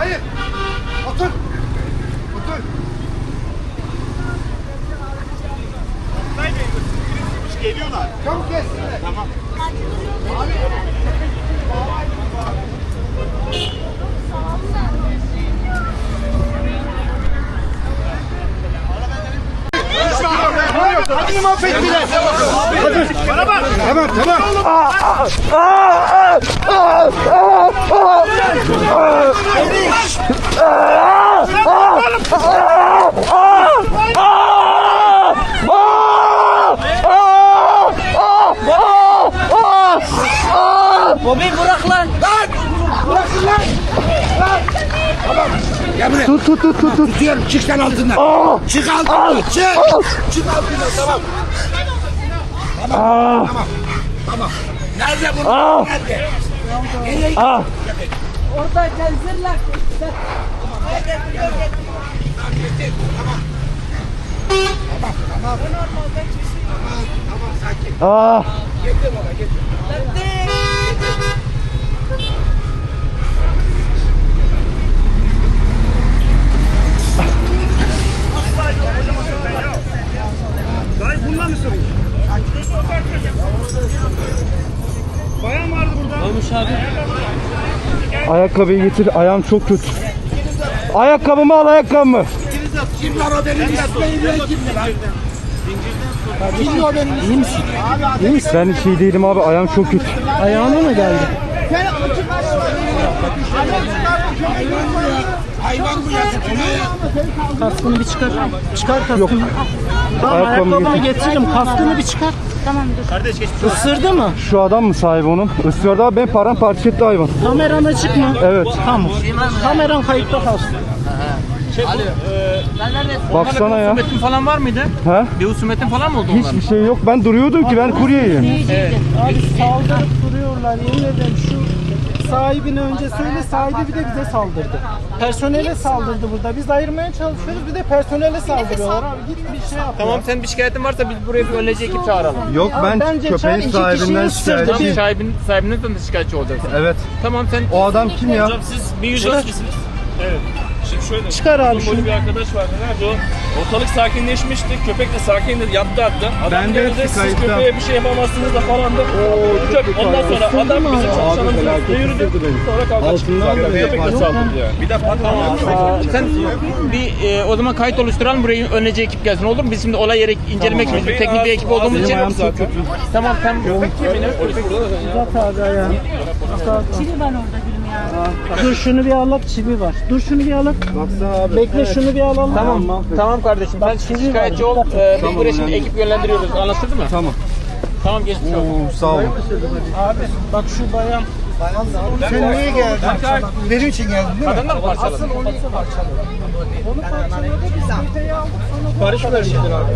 Hayır. Otur. Geliyorlar. Çabuk kes. Tamam. Hadi mahvettiler. Hadi. Bana bak. Tamam tamam. Bobby bırak lan. Bırakın lan. Lan. Tamam. Gel buraya. Tut tut tut tut. tut. Tutuyorum. Çık sen altından. Çık altından. Çık. Çık altından. Tamam. Tamam. Tamam. Tamam. Nerede bu? Nerede? Nereye Ah. Orada. Ah. Getir baba getir. Vardı burada. Olmuş abi. Ayakkabıyı getir. Ayağım çok kötü. Ayakkabımı al ayakkabımı. Kim var o benim mesleğim ben kimdi lan? Kim o benim? İyi misin? Abi İyi misin? Ben hiç iyi değilim abi. Ayağım çok kötü. Ayağına mı geldi? Sen Hayvan bu yazık. Kaskını bir çıkar. Çıkar kaskını. Yok. Tamam Ayakkabımı getiririm. Kaskını bir çıkar. Kardeş geçmiş olsun. Isırdı mı? Şu adam mı sahibi onun? Isırdı abi. Ben paramparça etti hayvan. Kameran açık mı? Evet. Tamam. Kameran kayıtta kalsın. Baksana ya. Husumetin falan var mıydı? He? Bir husumetin falan mı oldu onların? Hiçbir şey yok. Ben duruyordum ki ben kuryeyim. Abi saldırıp duruyorlar. Yemin ederim şu sahibine önce söyle sahibi bir de bize saldırdı. Personele saldırdı burada. Biz ayırmaya çalışıyoruz bir de personele saldırıyorlar abi. Git bir şey yap. Tamam sen bir şikayetin varsa biz buraya bir önleyici ekip çağıralım. Yok ben bence çağır, köpeğin iki sahibinden kişiyi ısırdı. Tamam şikayetçiyim. sahibin, sahibinden de şikayetçi olacaksın. Evet. Tamam sen O adam kim ya? Hocam siz 1112 misiniz? Evet. Şöyle. Çıkar abi şunu. bir arkadaş vardı. Nerede o? Ortalık sakinleşmişti. Köpek de sakindir. Yaptı hatta. Adam Ben de geldi, siz köpeğe bir şey yapamazsınız da falan da. Köpek. Ondan sonra adam bizim çalışanımızın üstüne yürüdü. Sonra kavga çıktı. Zaten Köpek de saldırdı yani. Bir de tamam. sen bir e, o zaman kayıt oluşturalım buraya önleyici ekip gelsin olur mu? Biz şimdi olay yeri incelemek için biz teknik bir ekip olduğumuz için. ayağım çok. Tamam sen Uzat abi ayağını. Çivi var orada gülüm Dur şunu bir alak çivi var. Dur şunu bir alak. Baksana abi. Bekle şunu bir alalım. Tamam. Tamam kardeşim. Sen çivi şikayetçi var. ol. E, biz buraya şimdi ekip yönlendiriyoruz. Anlaşıldı mı? Tamam. Tamam geçmiş olsun. Oo, sağ ol. Abi bak şu bayan. Sen niye geldin? Benim için geldin değil mi? Kadınlar mı parçaladı? Onu parçaladı biz videoyu aldık sonra Barış vermiştir abi.